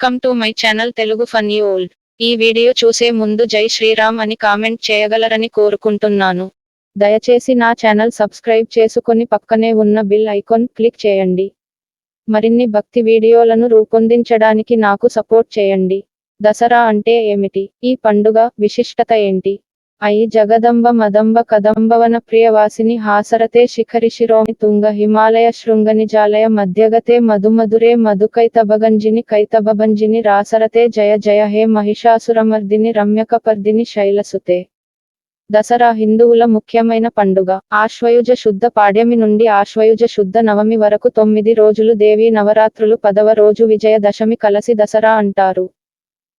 Welcome to my channel Telugu funny old ఈ video చూసే ముందు జై శ్రీరామ్ అని కామెంట్ చేయగలరని కోరుకుంటున్నాను. దయచేసి నా ఛానల్ సబ్స్క్రైబ్ చేసుకుని పక్కనే ఉన్న బిల్ ఐకాన్ క్లిక్ చేయండి. మరిన్ని భక్తి వీడియోలను రూపొందించడానికి నాకు సపోర్ట్ చేయండి. దసరా అంటే ఏమిటి? ఈ పండుగ విశిష్టత ఏంటి? అయి జగదంబ మదంబ కదంబవన ప్రియవాసిని హాసరతే శిఖరి శిరోమి తుంగ హిమాలయ శృంగనిజాలయ మధ్యగతే మధుమధురే మధుకైతభగంజిని కైతభంజిని రాసరతే జయ జయ హే మహిషాసురమర్దిని రమ్యకపర్దిని శైలసుతే. దసరా హిందువుల ముఖ్యమైన పండుగ. ఆశ్వయుజ శుద్ధ పాడ్యమి నుండి ఆశ్వయుజ శుద్ధ నవమి వరకు తొమ్మిది రోజులు దేవీ నవరాత్రులు పదవ రోజు విజయదశమి కలసి దసరా అంటారు.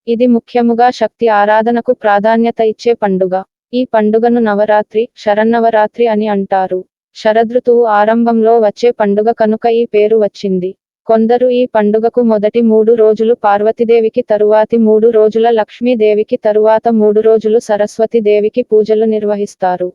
ఇది ముఖ్యముగా శక్తి ఆరాధనకు ప్రాధాన్యత ఇచ్చే పండుగ. ఈ పండుగను నవరాత్రి శరన్నవరాత్రి అని అంటారు. శరదృతువు ఆరంభంలో వచ్చే పండుగ కనుక ఈ పేరు వచ్చింది. కొందరు ఈ పండుగకు మొదటి మూడు రోజులు పార్వతీదేవికి తరువాతి మూడు రోజుల లక్ష్మీదేవికి తరువాత మూడు రోజులు సరస్వతి దేవికి పూజలు నిర్వహిస్తారు.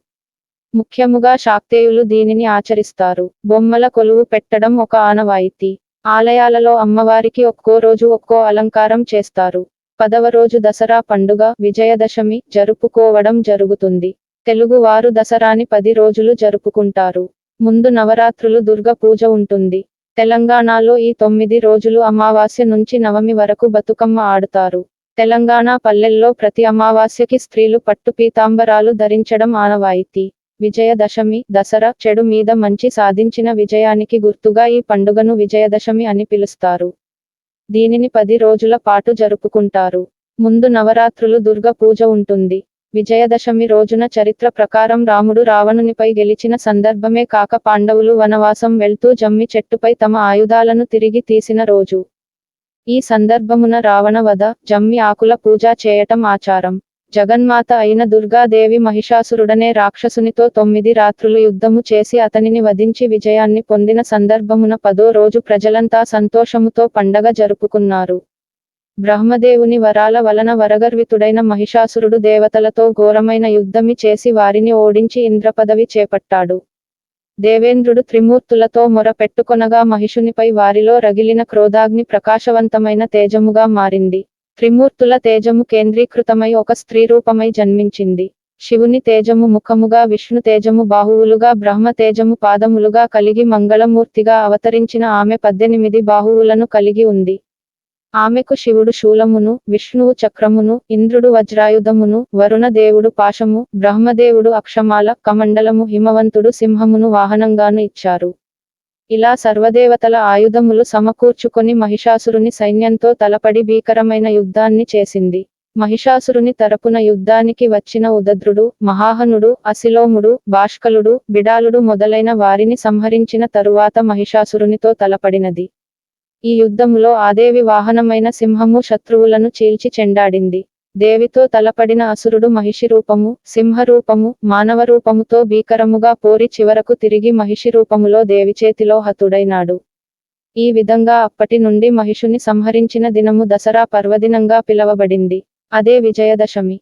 ముఖ్యముగా శాక్తేయులు దీనిని ఆచరిస్తారు. బొమ్మల కొలువు పెట్టడం ఒక ఆనవాయితీ. ఆలయాలలో అమ్మవారికి ఒక్కో రోజు ఒక్కో అలంకారం చేస్తారు. పదవ రోజు దసరా పండుగ విజయదశమి జరుపుకోవడం జరుగుతుంది. తెలుగు వారు దసరాని పది రోజులు జరుపుకుంటారు. ముందు నవరాత్రులు దుర్గ పూజ ఉంటుంది. తెలంగాణలో ఈ తొమ్మిది రోజులు అమావాస్య నుంచి నవమి వరకు బతుకమ్మ ఆడుతారు. తెలంగాణ పల్లెల్లో ప్రతి అమావాస్యకి స్త్రీలు పట్టు పీతాంబరాలు ధరించడం ఆనవాయితీ. విజయదశమి దసరా చెడు మీద మంచి సాధించిన విజయానికి గుర్తుగా ఈ పండుగను విజయదశమి అని పిలుస్తారు. దీనిని పది రోజుల పాటు జరుపుకుంటారు. ముందు నవరాత్రులు దుర్గ పూజ ఉంటుంది. విజయదశమి రోజున చరిత్ర ప్రకారం రాముడు రావణునిపై గెలిచిన సందర్భమే కాక పాండవులు వనవాసం వెళ్తూ జమ్మి చెట్టుపై తమ ఆయుధాలను తిరిగి తీసిన రోజు. ఈ సందర్భమున రావణ వధ జమ్మి ఆకుల పూజ చేయటం ఆచారం. జగన్మాత అయిన దుర్గాదేవి మహిషాసురుడనే రాక్షసునితో తొమ్మిది రాత్రులు యుద్ధము చేసి అతనిని వధించి విజయాన్ని పొందిన సందర్భమున పదో రోజు ప్రజలంతా సంతోషముతో పండగ జరుపుకున్నారు. బ్రహ్మదేవుని వరాల వలన వరగర్వితుడైన మహిషాసురుడు దేవతలతో ఘోరమైన యుద్ధమి చేసి వారిని ఓడించి ఇంద్రపదవి చేపట్టాడు. దేవేంద్రుడు త్రిమూర్తులతో మొర పెట్టుకొనగా మహిషునిపై వారిలో రగిలిన క్రోధాగ్ని ప్రకాశవంతమైన తేజముగా మారింది. త్రిమూర్తుల తేజము కేంద్రీకృతమై ఒక స్త్రీ రూపమై జన్మించింది. శివుని తేజము ముఖముగా విష్ణు తేజము బాహువులుగా బ్రహ్మ తేజము పాదములుగా కలిగి మంగళమూర్తిగా అవతరించిన ఆమె పద్దెనిమిది బాహువులను కలిగి ఉంది. ఆమెకు శివుడు శూలమును విష్ణువు చక్రమును ఇంద్రుడు వజ్రాయుధమును వరుణ దేవుడు పాశము బ్రహ్మదేవుడు అక్షమాల కమండలము హిమవంతుడు సింహమును వాహనంగాను ఇచ్చారు. ఇలా సర్వదేవతల ఆయుధములు సమకూర్చుకొని మహిషాసురుని సైన్యంతో తలపడి భీకరమైన యుద్ధాన్ని చేసింది. మహిషాసురుని తరపున యుద్ధానికి వచ్చిన ఉదద్రుడు మహాహనుడు అశిలోముడు భాష్కలుడు బిడాలుడు మొదలైన వారిని సంహరించిన తరువాత మహిషాసురునితో తలపడినది. ఈ యుద్ధములో ఆదేవి వాహనమైన సింహము శత్రువులను చీల్చి చెండాడింది. దేవితో తలపడిన అసురుడు మహిషి రూపము సింహ రూపము మానవ రూపముతో భీకరముగా పోరి చివరకు తిరిగి మహిషి రూపములో దేవి చేతిలో హతుడైనాడు. ఈ విధంగా అప్పటి నుండి మహిషుని సంహరించిన దినము దసరా పర్వదినంగా పిలవబడింది. అదే విజయదశమి.